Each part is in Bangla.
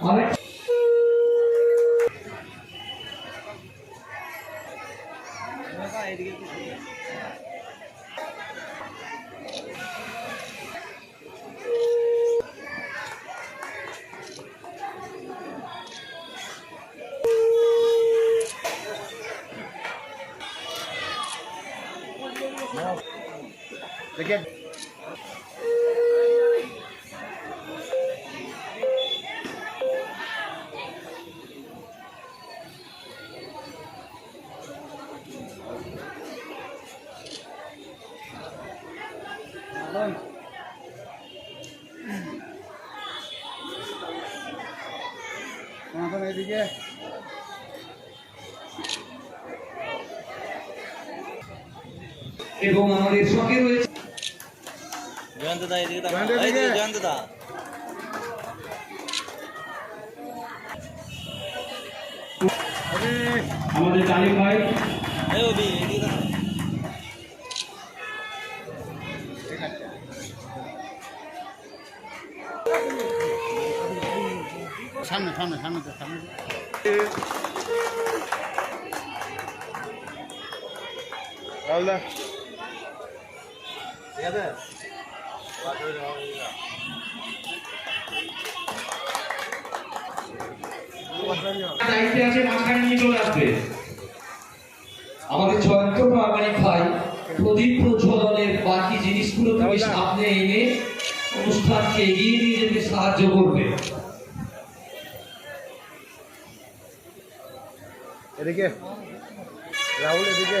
অনেক এদিকে। এবং আমাদের সঙ্গে রয়েছে জয়ন্ত দা এদিকে জয়ন্ত দা। আমাদের তালিম ভাই। সামনে সামনে সামনে তো, সামনে আমাদের জয়ন্ত প্রামাণিক ভাই প্রদীপ প্রজ্বলনের বাকি জিনিসগুলো তুমি সামনে এনে অনুষ্ঠানকে এগিয়ে নিয়ে যেতে সাহায্য করবে। এদিকে রাহুল এদিকে।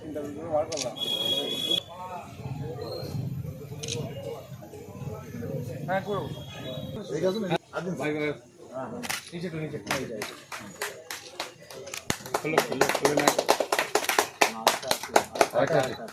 চিন্তা করে বার করলাম হ্যাঁ করো। ঠিক আছে ভাই ভাই হ্যাঁ নিচে তো নিচে খাই যায় খোলো খোলো খোলো না আচ্ছা আচ্ছা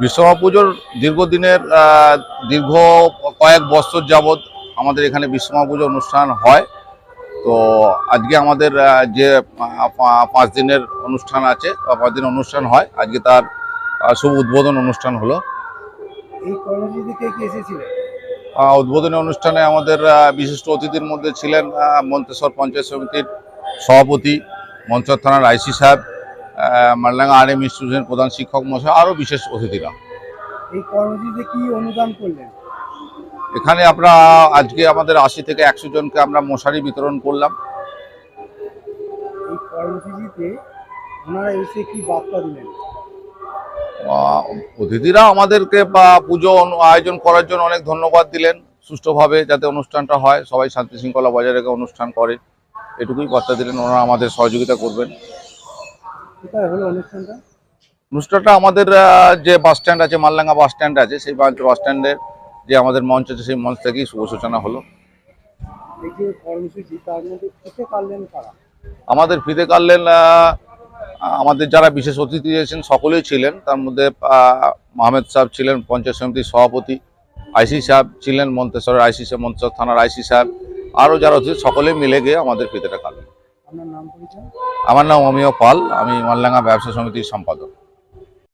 বিশ্বকর্মা পুজোর দীর্ঘদিনের দীর্ঘ কয়েক বছর যাবৎ আমাদের এখানে বিশ্বকর্মা পুজো অনুষ্ঠান হয়। তো আজকে আমাদের যে পাঁচ দিনের অনুষ্ঠান আছে বা পাঁচ দিনের অনুষ্ঠান হয় আজকে তার শুভ উদ্বোধন অনুষ্ঠান হলো। উদ্বোধনী অনুষ্ঠানে আমাদের বিশিষ্ট অতিথির মধ্যে ছিলেন মন্তেশ্বর পঞ্চায়েত সমিতির সভাপতি মঞ্চর থানার আইসি সাহেব মালডাঙ্গা আর এম ইনস্টিটিউশনের প্রধান শিক্ষক মশাই আরও বিশেষ অতিথিরা। এই কর্মসূচিতে কি অনুদান করলেন? এখানে আমরা আজকে আমাদের আশি থেকে একশো জনকে আমরা মশারি বিতরণ করলাম। অতিথিরা আমাদেরকে বা পুজো আয়োজন করার জন্য অনেক ধন্যবাদ দিলেন সুষ্ঠুভাবে যাতে অনুষ্ঠানটা হয়। সবাই শান্তি শৃঙ্খলা বজায় রেখে অনুষ্ঠান করে। এটুকুই বার্তা দিলেন ওনারা আমাদের সহযোগিতা করবেন। অনুষ্ঠানটা? আমাদের যে বাস স্ট্যান্ড আছে মালডাঙ্গা বাস স্ট্যান্ড আছে সেই বাস স্ট্যান্ডের যে আমাদের মঞ্চ আছে সেই মঞ্চ থেকেই শুভ সূচনা হলো। আমাদের ফিতে কাটলেন আমাদের যারা বিশেষ অতিথি এসেছেন সকলেই ছিলেন। তার মধ্যে মাহমেদ সাহেব ছিলেন পঞ্চায়েত সমিতির সভাপতি আইসি সাহেব ছিলেন মন্তেশ্বরের আইসি সাহেব মন্তেশ্বর থানার আইসি সাহেব আরও যারা অতিথি সকলে মিলে গিয়ে আমাদের ফিতেটা কাটলেন। আমার নাম অমিয় পাল আমি মালডাঙ্গা ব্যবসা সমিতির সম্পাদক।